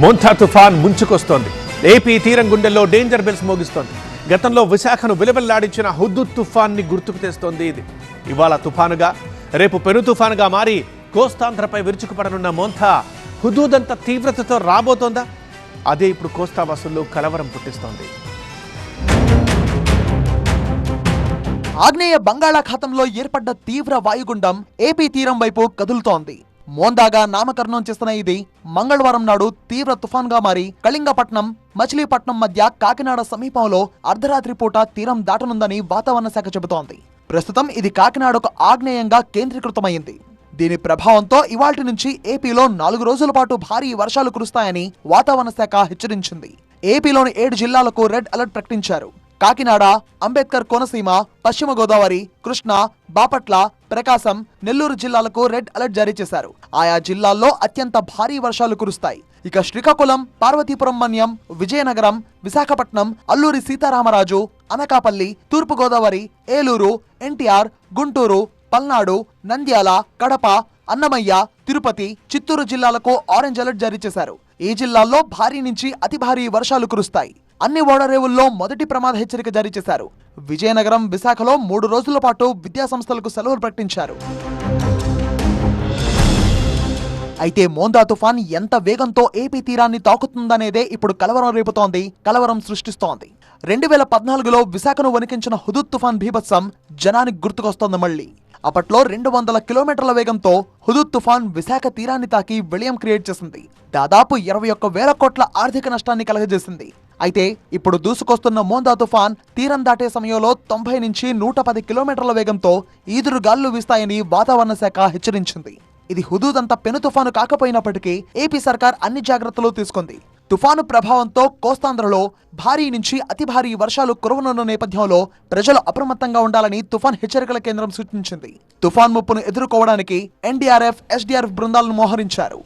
Montha తుఫాన్ ముంచుకొస్తోంది AP తీరం గుండెల్లో డేంజర్ బెల్స్ మోగిస్తోంది గతంలో విశాఖను విలవెల్లాడించిన హుద్దు తుఫాన్ని గుర్తుకు తెస్తోంది ఇది ఇవాళ తుఫానుగా రేపు పెను తుఫానుగా మారి కోస్తాంధ్రపై విరుచుకుపడనున్న మోంథా హుదూదంత తీవ్రతతో రాబోతోందా అదే ఇప్పుడు కోస్తావాసుల్లో కలవరం పుట్టిస్తోంది ఆగ్నేయ బంగాళాఖాతంలో ఏర్పడ్డ తీవ్ర వాయుగుండం ఏపీ తీరం వైపు కదులుతోంది. మోందాగా నామకరణం చేస్తున్న ఇది మంగళవారం నాడు తీవ్ర తుఫాన్గా మారి కళింగపట్నం మచిలీపట్నం మధ్య కాకినాడ సమీపంలో అర్ధరాత్రి పూట తీరం దాటనుందని వాతావరణ శాఖ చెబుతోంది. ప్రస్తుతం ఇది కాకినాడకు ఆగ్నేయంగా కేంద్రీకృతమైంది. దీని ప్రభావంతో ఇవాటి నుంచి ఏపీలో నాలుగు రోజుల పాటు భారీ వర్షాలు కురుస్తాయని వాతావరణ శాఖ హెచ్చరించింది. ఏపీలోని ఏడు జిల్లాలకు రెడ్ అలర్ట్ ప్రకటించారు. కాకినాడ అంబేద్కర్ కోనసీమ పశ్చిమ గోదావరి కృష్ణా బాపట్ల ప్రకాశం నెల్లూరు జిల్లాలకు రెడ్ అలర్ట్ జారీ చేశారు. ఆయా జిల్లాల్లో అత్యంత భారీ వర్షాలు కురుస్తాయి. ఇక శ్రీకాకుళం పార్వతీపురం మన్యం విజయనగరం విశాఖపట్నం అల్లూరి సీతారామరాజు అనకాపల్లి తూర్పుగోదావరి ఏలూరు ఎన్టీఆర్ గుంటూరు పల్నాడు నంద్యాల కడప అన్నమయ్య తిరుపతి చిత్తూరు జిల్లాలకు ఆరెంజ్ అలర్ట్ జారీ చేశారు. ఈ జిల్లాల్లో భారీ నుంచి అతి భారీ వర్షాలు కురుస్తాయి. అన్ని ఓడరేవుల్లో మొదటి ప్రమాద హెచ్చరిక జారీ చేశారు. విజయనగరం విశాఖలో మూడు రోజుల పాటు విద్యాసంస్థలకు సెలవులు ప్రకటించారు. అయితే మోందా తుఫాన్ ఎంత వేగంతో ఏపీ తీరాన్ని తాకుతుందనేదే ఇప్పుడు కలవరం రేపుతోంది కలవరం సృష్టిస్తోంది. రెండు వేల పద్నాలుగులో విశాఖను వణికించిన హుదూద్ తుఫాన్ భీభత్సం జనానికి గుర్తుకొస్తోంది మళ్ళీ. అప్పట్లో రెండు వందల కిలోమీటర్ల వేగంతో హుదూద్ తుఫాన్ విశాఖ తీరాన్ని తాకి విలయం క్రియేట్ చేసింది. దాదాపు ఇరవై ఒక్క వేల కోట్ల ఆర్థిక నష్టాన్ని కలగజేసింది. అయితే ఇప్పుడు దూసుకొస్తున్న మోందా తుఫాన్ తీరం దాటే సమయంలో తొంభై నుంచి నూట పది కిలోమీటర్ల వేగంతో ఈదురు గాలులు వీస్తాయని వాతావరణ శాఖ హెచ్చరించింది. ఇది హుదూద్ అంత పెను తుఫాను కాకపోయినప్పటికీ ఏపీ సర్కార్ అన్ని జాగ్రత్తలు తీసుకుంది. తుఫాను ప్రభావంతో కోస్తాంధ్రలో భారీ నుంచి అతి భారీ వర్షాలు కురవనున్న నేపథ్యంలో ప్రజలు అప్రమత్తంగా ఉండాలని తుఫాన్ హెచ్చరికల కేంద్రం సూచించింది. తుఫాన్ ముప్పును ఎదుర్కోవడానికి ఎన్డీఆర్ఎఫ్ ఎస్డీఆర్ఎఫ్ బృందాలను మోహరించారు.